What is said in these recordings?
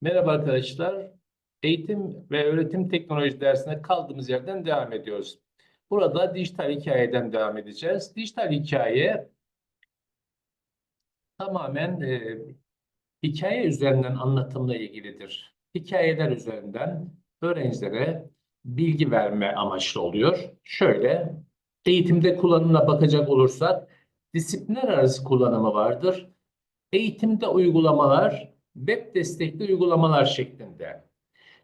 Merhaba arkadaşlar. Eğitim ve öğretim teknoloji dersine kaldığımız yerden devam ediyoruz. Burada dijital hikayeden devam edeceğiz. Dijital hikaye tamamen e, hikaye üzerinden anlatımla ilgilidir. Hikayeler üzerinden öğrencilere bilgi verme amaçlı oluyor. Şöyle, eğitimde kullanımına bakacak olursak disiplinler arası kullanımı vardır. Eğitimde uygulamalar, web destekli uygulamalar şeklinde.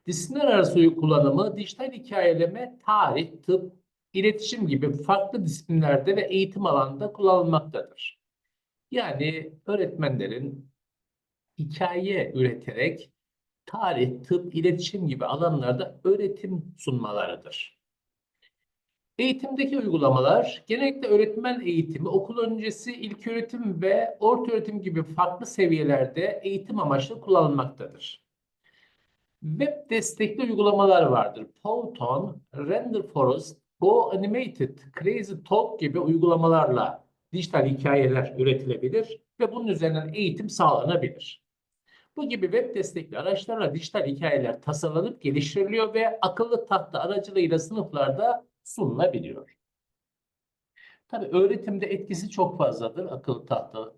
Disiplinler arası kullanımı dijital hikayeleme, tarih, tıp, iletişim gibi farklı disiplinlerde ve eğitim alanında kullanılmaktadır. Yani öğretmenlerin hikaye üreterek tarih, tıp, iletişim gibi alanlarda öğretim sunmalarıdır. Eğitimdeki uygulamalar genellikle öğretmen eğitimi, okul öncesi ilköğretim ve ortaöğretim gibi farklı seviyelerde eğitim amaçlı kullanılmaktadır. Web destekli uygulamalar vardır. Powtoon, Render Forest, Go Animated, Crazy Talk gibi uygulamalarla dijital hikayeler üretilebilir ve bunun üzerinden eğitim sağlanabilir. Bu gibi web destekli araçlarla dijital hikayeler tasarlanıp geliştiriliyor ve akıllı tahta aracılığıyla sınıflarda sunulabiliyor. Tabii öğretimde etkisi çok fazladır akıllı tahta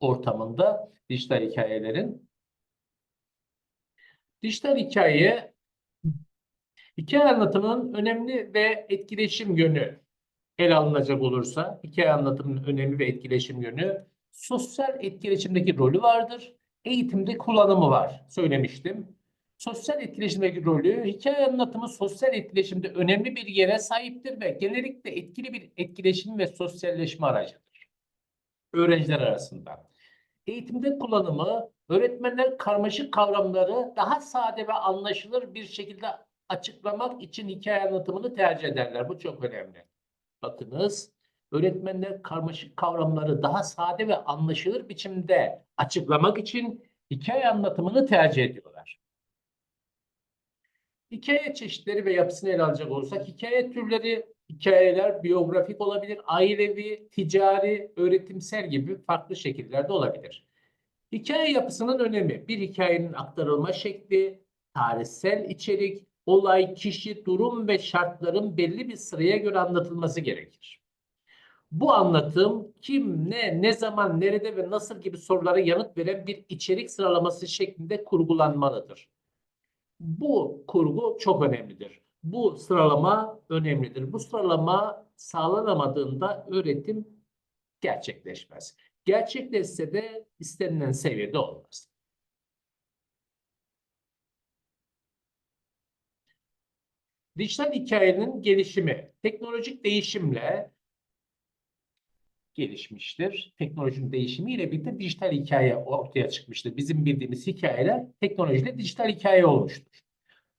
ortamında dijital hikayelerin. Dijital hikaye hikaye anlatımının önemli ve etkileşim yönü ele alınacak olursa hikaye anlatımının önemli ve etkileşim yönü sosyal etkileşimdeki rolü vardır. Eğitimde kullanımı var. Söylemiştim. Sosyal etkileşimdeki rolü, hikaye anlatımı sosyal etkileşimde önemli bir yere sahiptir ve genellikle etkili bir etkileşim ve sosyalleşme aracıdır. Öğrenciler arasında. Eğitimde kullanımı, öğretmenler karmaşık kavramları daha sade ve anlaşılır bir şekilde açıklamak için hikaye anlatımını tercih ederler. Bu çok önemli. Bakınız, öğretmenler karmaşık kavramları daha sade ve anlaşılır biçimde açıklamak için hikaye anlatımını tercih ediyorlar. Hikaye çeşitleri ve yapısını ele alacak olursak hikaye türleri, hikayeler biyografik olabilir, ailevi, ticari, öğretimsel gibi farklı şekillerde olabilir. Hikaye yapısının önemi, bir hikayenin aktarılma şekli, tarihsel içerik, olay, kişi, durum ve şartların belli bir sıraya göre anlatılması gerekir. Bu anlatım kim, ne, ne zaman, nerede ve nasıl gibi sorulara yanıt veren bir içerik sıralaması şeklinde kurgulanmalıdır. Bu kurgu çok önemlidir. Bu sıralama önemlidir. Bu sıralama sağlanamadığında öğretim gerçekleşmez. Gerçekleşse de istenilen seviyede olmaz. Dijital hikayenin gelişimi teknolojik değişimle gelişmiştir. Teknolojinin değişimiyle birlikte dijital hikaye ortaya çıkmıştır. Bizim bildiğimiz hikayeler teknolojiyle dijital hikaye olmuştur.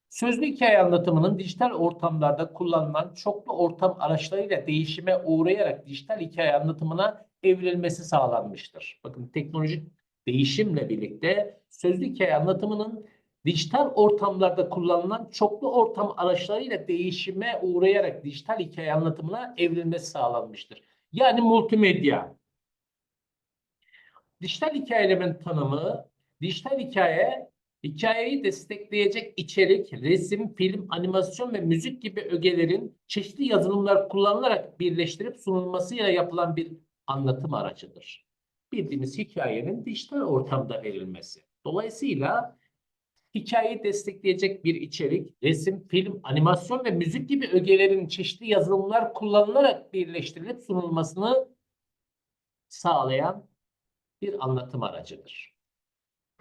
Sözlü hikaye anlatımının dijital ortamlarda kullanılan çoklu ortam araçlarıyla değişime uğrayarak dijital hikaye anlatımına evrilmesi sağlanmıştır. Bakın teknolojik değişimle birlikte sözlü hikaye anlatımının dijital ortamlarda kullanılan çoklu ortam araçlarıyla değişime uğrayarak dijital hikaye anlatımına evrilmesi sağlanmıştır. Yani multimedya. Dijital hikayelerin tanımı, dijital hikaye, hikayeyi destekleyecek içerik, resim, film, animasyon ve müzik gibi ögelerin çeşitli yazılımlar kullanılarak birleştirip sunulmasıyla yapılan bir anlatım aracıdır. Bildiğimiz hikayenin dijital ortamda verilmesi. Dolayısıyla hikayeyi destekleyecek bir içerik, resim, film, animasyon ve müzik gibi ögelerin çeşitli yazılımlar kullanılarak birleştirilip sunulmasını sağlayan bir anlatım aracıdır.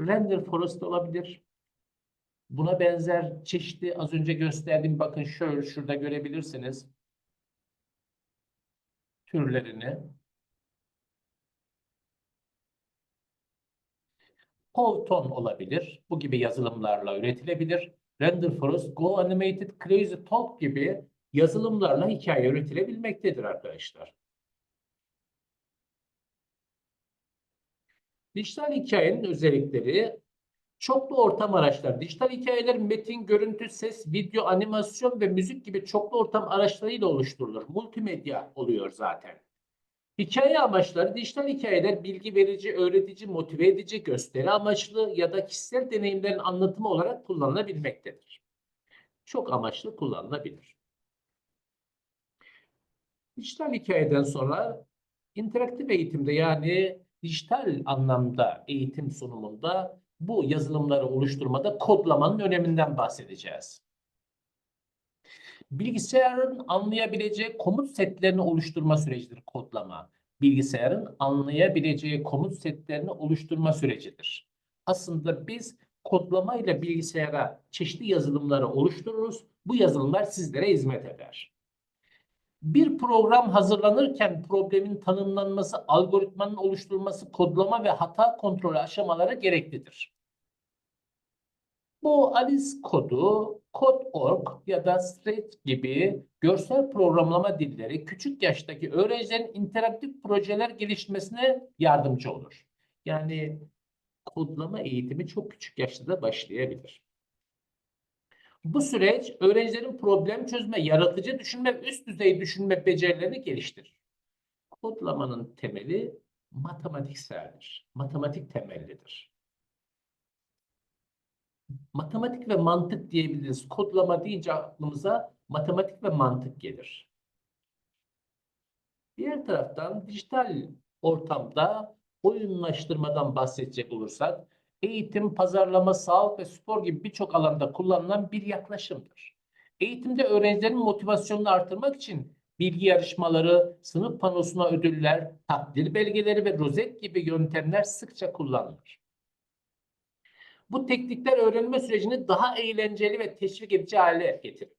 Render Forest olabilir. Buna benzer çeşitli az önce gösterdiğim bakın şöyle şurada görebilirsiniz. Türlerini. Powtoon olabilir. Bu gibi yazılımlarla üretilebilir. Render Forest, Go Animated, Crazy Talk gibi yazılımlarla hikaye üretilebilmektedir arkadaşlar. Dijital hikayenin özellikleri çoklu ortam araçlar. Dijital hikayeler metin, görüntü, ses, video, animasyon ve müzik gibi çoklu ortam araçlarıyla oluşturulur. Multimedya oluyor zaten. Hikaye amaçları dijital hikayeler bilgi verici, öğretici, motive edici, gösteri amaçlı ya da kişisel deneyimlerin anlatımı olarak kullanılabilmektedir. Çok amaçlı kullanılabilir. Dijital hikayeden sonra interaktif eğitimde yani dijital anlamda eğitim sunumunda bu yazılımları oluşturmada kodlamanın öneminden bahsedeceğiz. Bilgisayarın anlayabileceği komut setlerini oluşturma sürecidir kodlama. Bilgisayarın anlayabileceği komut setlerini oluşturma sürecidir. Aslında biz kodlama ile bilgisayara çeşitli yazılımları oluştururuz. Bu yazılımlar sizlere hizmet eder. Bir program hazırlanırken problemin tanımlanması, algoritmanın oluşturulması, kodlama ve hata kontrolü aşamaları gereklidir. Bu Alice kodu, Code.org ya da Straight gibi görsel programlama dilleri küçük yaştaki öğrencilerin interaktif projeler geliştirmesine yardımcı olur. Yani kodlama eğitimi çok küçük yaşta da başlayabilir. Bu süreç öğrencilerin problem çözme, yaratıcı düşünme üst düzey düşünme becerilerini geliştirir. Kodlamanın temeli matematikseldir. Matematik temellidir. Matematik ve mantık diyebiliriz. Kodlama deyince aklımıza matematik ve mantık gelir. Diğer taraftan dijital ortamda oyunlaştırmadan bahsedecek olursak, eğitim, pazarlama, sağlık ve spor gibi birçok alanda kullanılan bir yaklaşımdır. Eğitimde öğrencilerin motivasyonunu artırmak için bilgi yarışmaları, sınıf panosuna ödüller, takdir belgeleri ve rozet gibi yöntemler sıkça kullanılır. Bu teknikler öğrenme sürecini daha eğlenceli ve teşvik edici hale getirir.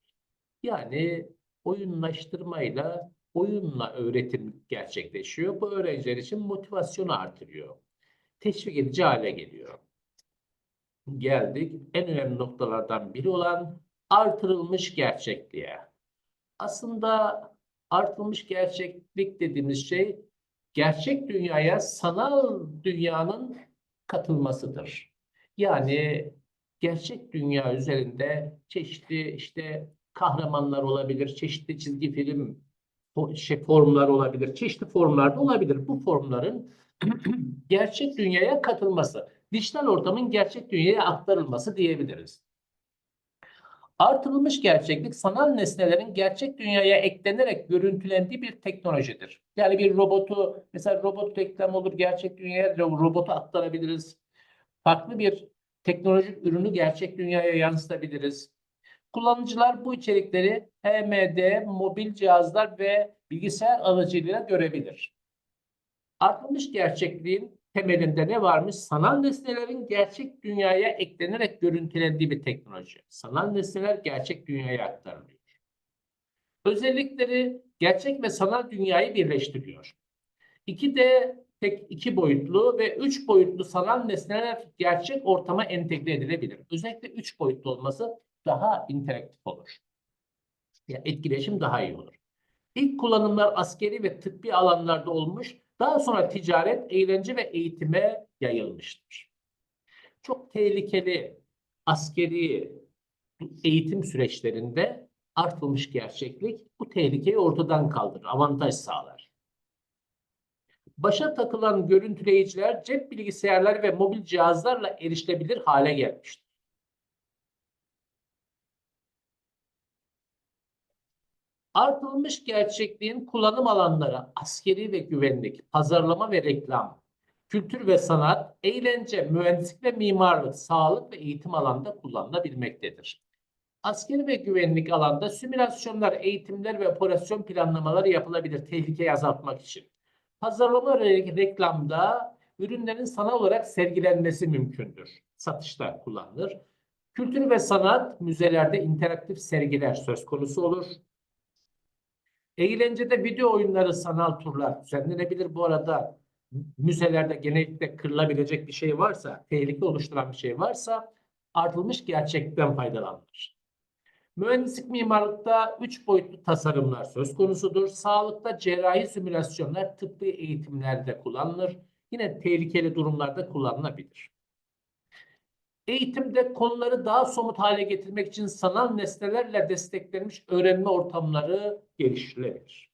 Yani oyunlaştırmayla, oyunla öğretim gerçekleşiyor. Bu öğrenciler için motivasyonu artırıyor. Teşvik edici hale geliyor. Geldik en önemli noktalardan biri olan artırılmış gerçekliğe. Aslında artırılmış gerçeklik dediğimiz şey gerçek dünyaya sanal dünyanın katılmasıdır. Yani gerçek dünya üzerinde çeşitli işte kahramanlar olabilir, çeşitli çizgi film şey, formlar olabilir, çeşitli formlarda olabilir. Bu formların gerçek dünyaya katılması, dijital ortamın gerçek dünyaya aktarılması diyebiliriz. Artırılmış gerçeklik sanal nesnelerin gerçek dünyaya eklenerek görüntülendiği bir teknolojidir. Yani bir robotu mesela robot reklam olur gerçek dünyaya robotu aktarabiliriz. Farklı bir teknolojik ürünü gerçek dünyaya yansıtabiliriz. Kullanıcılar bu içerikleri HMD, mobil cihazlar ve bilgisayar aracılığıyla görebilir. Artırılmış gerçekliğin temelinde ne varmış? Sanal nesnelerin gerçek dünyaya eklenerek görüntülendiği bir teknoloji. Sanal nesneler gerçek dünyaya aktarılıyor. Özellikleri gerçek ve sanal dünyayı birleştiriyor. 2D tek iki boyutlu ve üç boyutlu sanal nesneler gerçek ortama entegre edilebilir. Özellikle üç boyutlu olması daha interaktif olur. Yani etkileşim daha iyi olur. İlk kullanımlar askeri ve tıbbi alanlarda olmuş, daha sonra ticaret, eğlence ve eğitime yayılmıştır. Çok tehlikeli askeri eğitim süreçlerinde artılmış gerçeklik bu tehlikeyi ortadan kaldırır, avantaj sağlar. Başa takılan görüntüleyiciler cep bilgisayarları ve mobil cihazlarla erişilebilir hale gelmiştir. Artılmış gerçekliğin kullanım alanları askeri ve güvenlik, pazarlama ve reklam, kültür ve sanat, eğlence, mühendislik ve mimarlık, sağlık ve eğitim alanında kullanılabilmektedir. Askeri ve güvenlik alanda simülasyonlar, eğitimler ve operasyon planlamaları yapılabilir tehlikeyi azaltmak için. Pazarlama reklamda ürünlerin sanal olarak sergilenmesi mümkündür. Satışta kullanılır. Kültür ve sanat müzelerde interaktif sergiler söz konusu olur. Eğlencede video oyunları, sanal turlar düzenlenebilir. Bu arada müzelerde genellikle kırılabilecek bir şey varsa, tehlike oluşturan bir şey varsa artılmış gerçekten faydalanılır. Mühendislik mimarlıkta üç boyutlu tasarımlar söz konusudur. Sağlıkta cerrahi simülasyonlar tıbbi eğitimlerde kullanılır. Yine tehlikeli durumlarda kullanılabilir. Eğitimde konuları daha somut hale getirmek için sanal nesnelerle desteklenmiş öğrenme ortamları geliştirilebilir.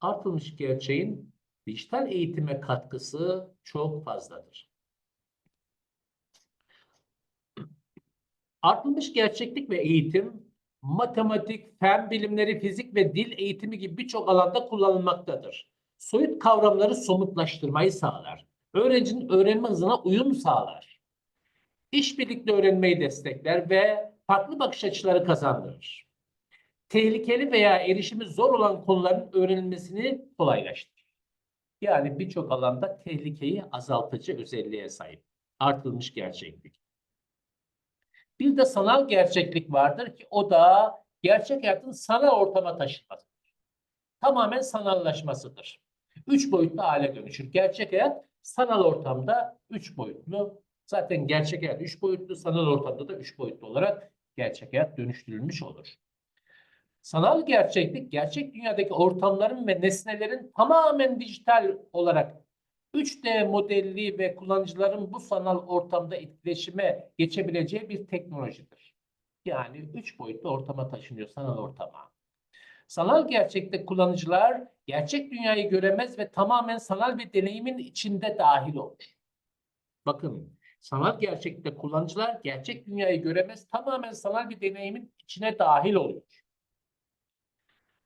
Artılmış gerçeğin dijital eğitime katkısı çok fazladır. Artmış gerçeklik ve eğitim, matematik, fen bilimleri, fizik ve dil eğitimi gibi birçok alanda kullanılmaktadır. Soyut kavramları somutlaştırmayı sağlar. Öğrencinin öğrenme hızına uyum sağlar. İşbirlikli öğrenmeyi destekler ve farklı bakış açıları kazandırır. Tehlikeli veya erişimi zor olan konuların öğrenilmesini kolaylaştırır. Yani birçok alanda tehlikeyi azaltıcı özelliğe sahip. Artılmış gerçeklik. Bir de sanal gerçeklik vardır ki o da gerçek hayatın sanal ortama taşınmasıdır. Tamamen sanallaşmasıdır. Üç boyutlu hale dönüşür. Gerçek hayat sanal ortamda üç boyutlu. Zaten gerçek hayat üç boyutlu, sanal ortamda da üç boyutlu olarak gerçek hayat dönüştürülmüş olur. Sanal gerçeklik, gerçek dünyadaki ortamların ve nesnelerin tamamen dijital olarak 3D modelli ve kullanıcıların bu sanal ortamda etkileşime geçebileceği bir teknolojidir. Yani üç boyutlu ortama taşınıyor sanal ortama. Sanal gerçekte kullanıcılar gerçek dünyayı göremez ve tamamen sanal bir deneyimin içinde dahil olur. Bakın, sanal gerçekte kullanıcılar gerçek dünyayı göremez, tamamen sanal bir deneyimin içine dahil oluyor.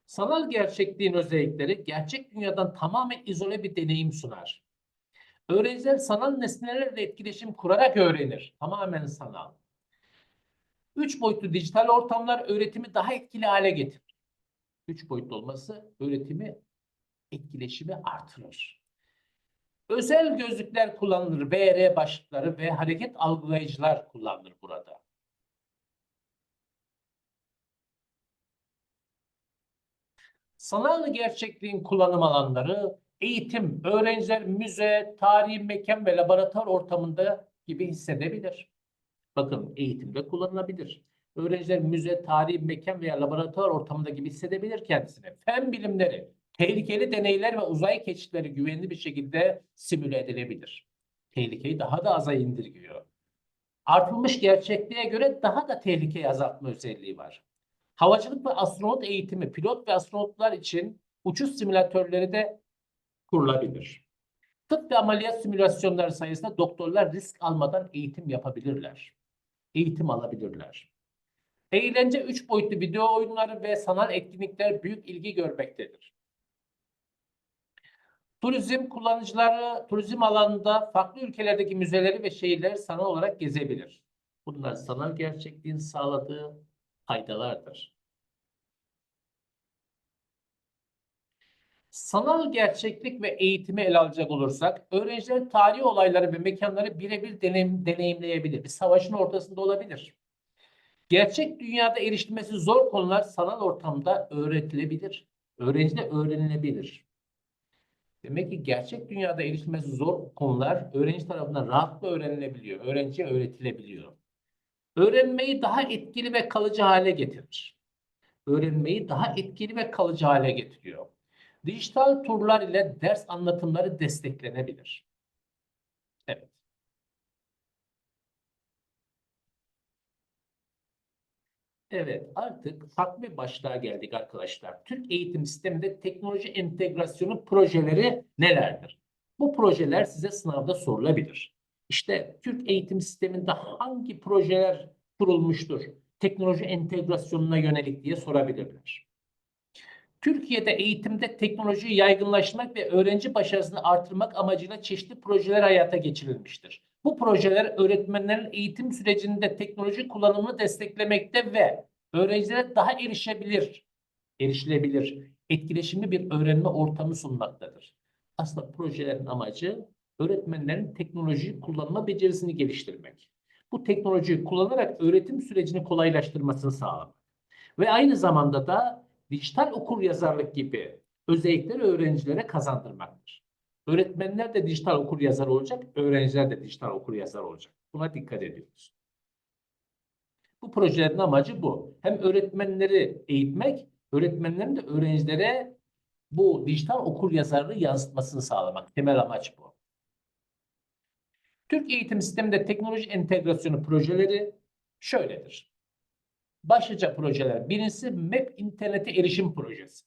Sanal gerçekliğin özellikleri gerçek dünyadan tamamen izole bir deneyim sunar. Öğrenciler sanal nesnelerle etkileşim kurarak öğrenir. Tamamen sanal. Üç boyutlu dijital ortamlar öğretimi daha etkili hale getirir. Üç boyutlu olması öğretimi, etkileşimi artırır. Özel gözlükler kullanılır. VR başlıkları ve hareket algılayıcılar kullanılır burada. Sanal gerçekliğin kullanım alanları eğitim, öğrenciler müze, tarihi mekan ve laboratuvar ortamında gibi hissedebilir. Bakın eğitimde kullanılabilir. Öğrenciler müze, tarihi mekan veya laboratuvar ortamında gibi hissedebilir kendisini. Fen bilimleri, tehlikeli deneyler ve uzay keşifleri güvenli bir şekilde simüle edilebilir. Tehlikeyi daha da aza indirgiyor. Artılmış gerçekliğe göre daha da tehlikeyi azaltma özelliği var. Havacılık ve astronot eğitimi, pilot ve astronotlar için uçuş simülatörleri de kurulabilir. Tıp ve ameliyat simülasyonları sayesinde doktorlar risk almadan eğitim yapabilirler. Eğitim alabilirler. Eğlence, üç boyutlu video oyunları ve sanal etkinlikler büyük ilgi görmektedir. Turizm kullanıcıları turizm alanında farklı ülkelerdeki müzeleri ve şehirleri sanal olarak gezebilir. Bunlar sanal gerçekliğin sağladığı faydalardır. Sanal gerçeklik ve eğitimi ele alacak olursak, öğrenciler tarihi olayları ve mekanları birebir deneyim, deneyimleyebilir. Bir savaşın ortasında olabilir. Gerçek dünyada erişilmesi zor konular sanal ortamda öğretilebilir. Öğrencide öğrenilebilir. Demek ki gerçek dünyada erişilmesi zor konular öğrenci tarafından rahatlıkla öğrenilebiliyor. Öğrenciye öğretilebiliyor. Öğrenmeyi daha etkili ve kalıcı hale getirir. Öğrenmeyi daha etkili ve kalıcı hale getiriyor. Dijital turlar ile ders anlatımları desteklenebilir. Evet. Evet, artık farklı başlığa geldik arkadaşlar. Türk eğitim sisteminde teknoloji entegrasyonu projeleri nelerdir? Bu projeler size sınavda sorulabilir. İşte Türk eğitim sisteminde hangi projeler kurulmuştur? Teknoloji entegrasyonuna yönelik diye sorabilirler. Türkiye'de eğitimde teknolojiyi yaygınlaştırmak ve öğrenci başarısını artırmak amacıyla çeşitli projeler hayata geçirilmiştir. Bu projeler öğretmenlerin eğitim sürecinde teknoloji kullanımını desteklemekte ve öğrencilere daha erişebilir, erişilebilir, etkileşimli bir öğrenme ortamı sunmaktadır. Aslında projelerin amacı öğretmenlerin teknoloji kullanma becerisini geliştirmek. Bu teknolojiyi kullanarak öğretim sürecini kolaylaştırmasını sağlamak. Ve aynı zamanda da dijital okur yazarlık gibi özellikleri öğrencilere kazandırmaktır. Öğretmenler de dijital okur yazar olacak, öğrenciler de dijital okur yazar olacak. Buna dikkat ediyoruz. Bu projelerin amacı bu. Hem öğretmenleri eğitmek, öğretmenlerin de öğrencilere bu dijital okur yazarlığı yansıtmasını sağlamak. Temel amaç bu. Türk eğitim sisteminde teknoloji entegrasyonu projeleri şöyledir. Başlıca projeler. Birincisi MEP internete erişim projesi.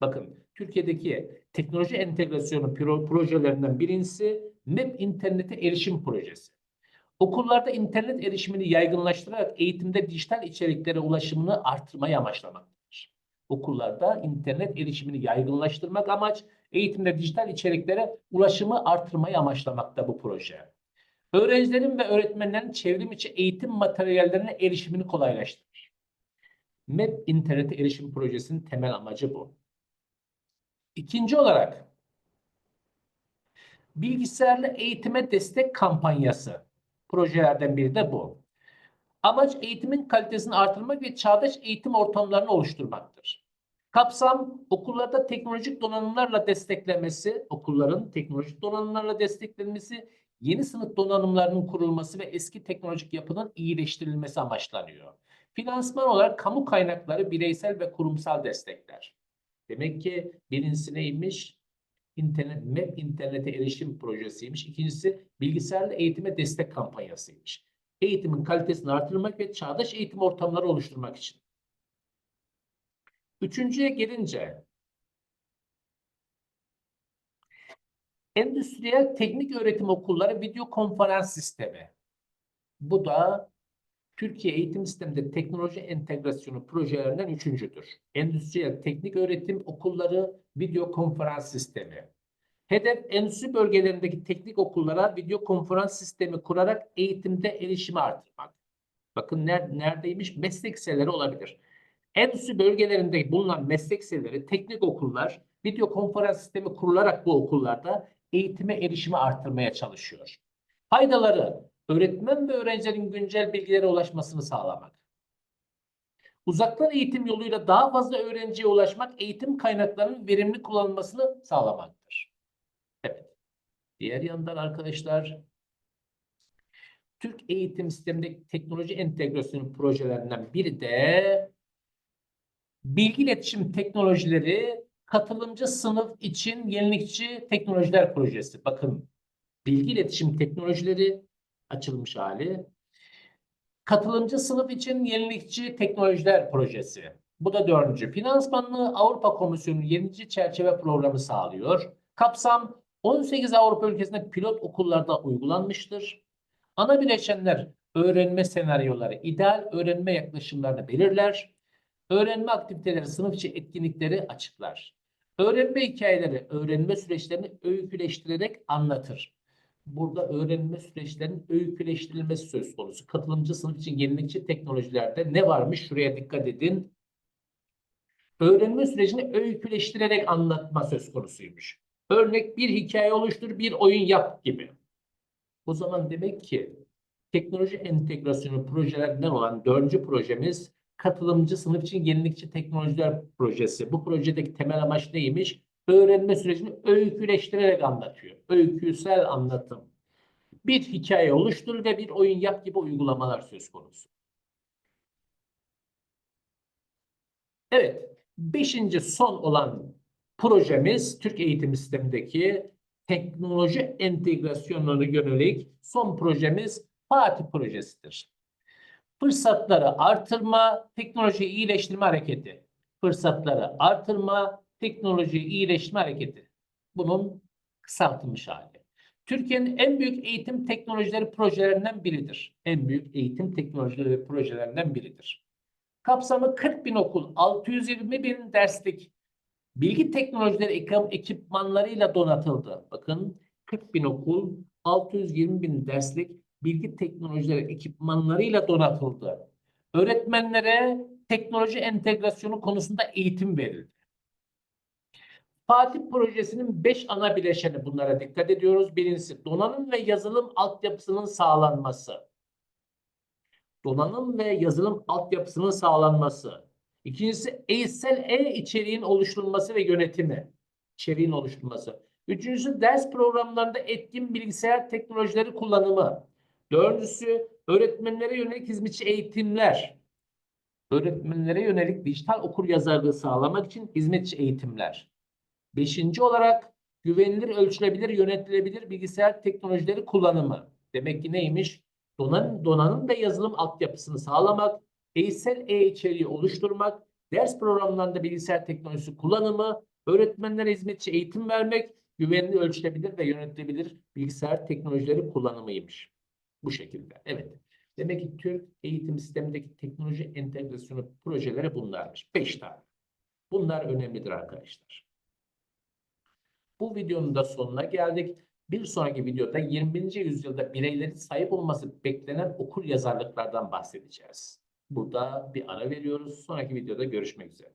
Bakın Türkiye'deki teknoloji entegrasyonu pro- projelerinden birincisi MEP internete erişim projesi. Okullarda internet erişimini yaygınlaştırarak eğitimde dijital içeriklere ulaşımını artırmayı amaçlamaktadır. Okullarda internet erişimini yaygınlaştırmak amaç, eğitimde dijital içeriklere ulaşımı artırmayı amaçlamakta bu proje. Öğrencilerin ve öğretmenlerin çevrim içi eğitim materyallerine erişimini kolaylaştırır. MEP internete erişim projesinin temel amacı bu. İkinci olarak bilgisayarlı eğitime destek kampanyası projelerden biri de bu. Amaç eğitimin kalitesini artırmak ve çağdaş eğitim ortamlarını oluşturmaktır. Kapsam okullarda teknolojik donanımlarla desteklenmesi, okulların teknolojik donanımlarla desteklenmesi, yeni sınıf donanımlarının kurulması ve eski teknolojik yapının iyileştirilmesi amaçlanıyor. Finansman olarak kamu kaynakları bireysel ve kurumsal destekler. Demek ki birincisi neymiş? İnternet, MEP internete erişim projesiymiş. İkincisi bilgisayarlı eğitime destek kampanyasıymış. Eğitimin kalitesini artırmak ve çağdaş eğitim ortamları oluşturmak için. Üçüncüye gelince endüstriyel teknik öğretim okulları video konferans sistemi. Bu da Türkiye eğitim sisteminde teknoloji entegrasyonu projelerinden üçüncüdür. Endüstriyel teknik öğretim okulları video konferans sistemi. Hedef endüstri bölgelerindeki teknik okullara video konferans sistemi kurarak eğitimde erişimi artırmak. Bakın ner neredeymiş? Meslek liseleri olabilir. Endüstri bölgelerinde bulunan meslek liseleri, teknik okullar video konferans sistemi kurularak bu okullarda eğitime erişimi artırmaya çalışıyor. Faydaları öğretmen ve öğrencilerin güncel bilgilere ulaşmasını sağlamak. Uzaktan eğitim yoluyla daha fazla öğrenciye ulaşmak eğitim kaynaklarının verimli kullanılmasını sağlamaktır. Evet. Diğer yandan arkadaşlar Türk eğitim sistemindeki teknoloji entegrasyonu projelerinden biri de bilgi iletişim teknolojileri katılımcı sınıf için yenilikçi teknolojiler projesi. Bakın bilgi iletişim teknolojileri açılmış hali. Katılımcı sınıf için yenilikçi teknolojiler projesi. Bu da dördüncü. Finansmanlığı Avrupa Komisyonu yenilikçi çerçeve programı sağlıyor. Kapsam 18 Avrupa ülkesinde pilot okullarda uygulanmıştır. Ana bileşenler öğrenme senaryoları, ideal öğrenme yaklaşımlarını belirler. Öğrenme aktiviteleri, sınıf içi etkinlikleri açıklar. Öğrenme hikayeleri, öğrenme süreçlerini öyküleştirerek anlatır. Burada öğrenme süreçlerinin öyküleştirilmesi söz konusu. Katılımcı sınıf için yenilikçi teknolojilerde ne varmış? Şuraya dikkat edin. Öğrenme sürecini öyküleştirerek anlatma söz konusuymuş. Örnek bir hikaye oluştur, bir oyun yap gibi. O zaman demek ki teknoloji entegrasyonu projelerinden olan dördüncü projemiz katılımcı sınıf için yenilikçi teknolojiler projesi. Bu projedeki temel amaç neymiş? Öğrenme sürecini öyküleştirerek anlatıyor. Öyküsel anlatım. Bir hikaye oluştur ve bir oyun yap gibi uygulamalar söz konusu. Evet, beşinci son olan projemiz Türk eğitim sistemindeki teknoloji entegrasyonlarına yönelik son projemiz Fatih projesidir. Fırsatları artırma, teknolojiyi iyileştirme hareketi. Fırsatları artırma, teknolojiyi iyileştirme hareketi. Bunun kısaltılmış hali. Türkiye'nin en büyük eğitim teknolojileri projelerinden biridir. En büyük eğitim teknolojileri projelerinden biridir. Kapsamı 40 bin okul, 620 bin derslik bilgi teknolojileri ekip- ekipmanlarıyla donatıldı. Bakın 40 bin okul, 620 bin derslik bilgi teknolojileri ekipmanlarıyla donatıldı. Öğretmenlere teknoloji entegrasyonu konusunda eğitim verildi. Fatih projesinin 5 ana bileşeni bunlara dikkat ediyoruz. Birincisi donanım ve yazılım altyapısının sağlanması. Donanım ve yazılım altyapısının sağlanması. İkincisi eğitsel e içeriğin oluşturulması ve yönetimi. İçeriğin oluşturulması. Üçüncüsü ders programlarında etkin bilgisayar teknolojileri kullanımı. Dördüncüsü öğretmenlere yönelik hizmetçi eğitimler. Öğretmenlere yönelik dijital okur yazarlığı sağlamak için hizmetçi eğitimler. Beşinci olarak güvenilir, ölçülebilir, yönetilebilir bilgisayar teknolojileri kullanımı. Demek ki neymiş? Donanım, donanım ve yazılım altyapısını sağlamak, eğitsel e içeriği oluşturmak, ders programlarında bilgisayar teknolojisi kullanımı, Öğretmenlere hizmetçi eğitim vermek, güvenli, ölçülebilir ve yönetilebilir bilgisayar teknolojileri kullanımıymış. Bu şekilde. Evet. Demek ki Türk eğitim sistemindeki teknoloji entegrasyonu projeleri bunlarmış. Beş tane. Bunlar önemlidir arkadaşlar. Bu videonun da sonuna geldik. Bir sonraki videoda 20. yüzyılda bireylerin sahip olması beklenen okur yazarlıklardan bahsedeceğiz. Burada bir ara veriyoruz. Sonraki videoda görüşmek üzere.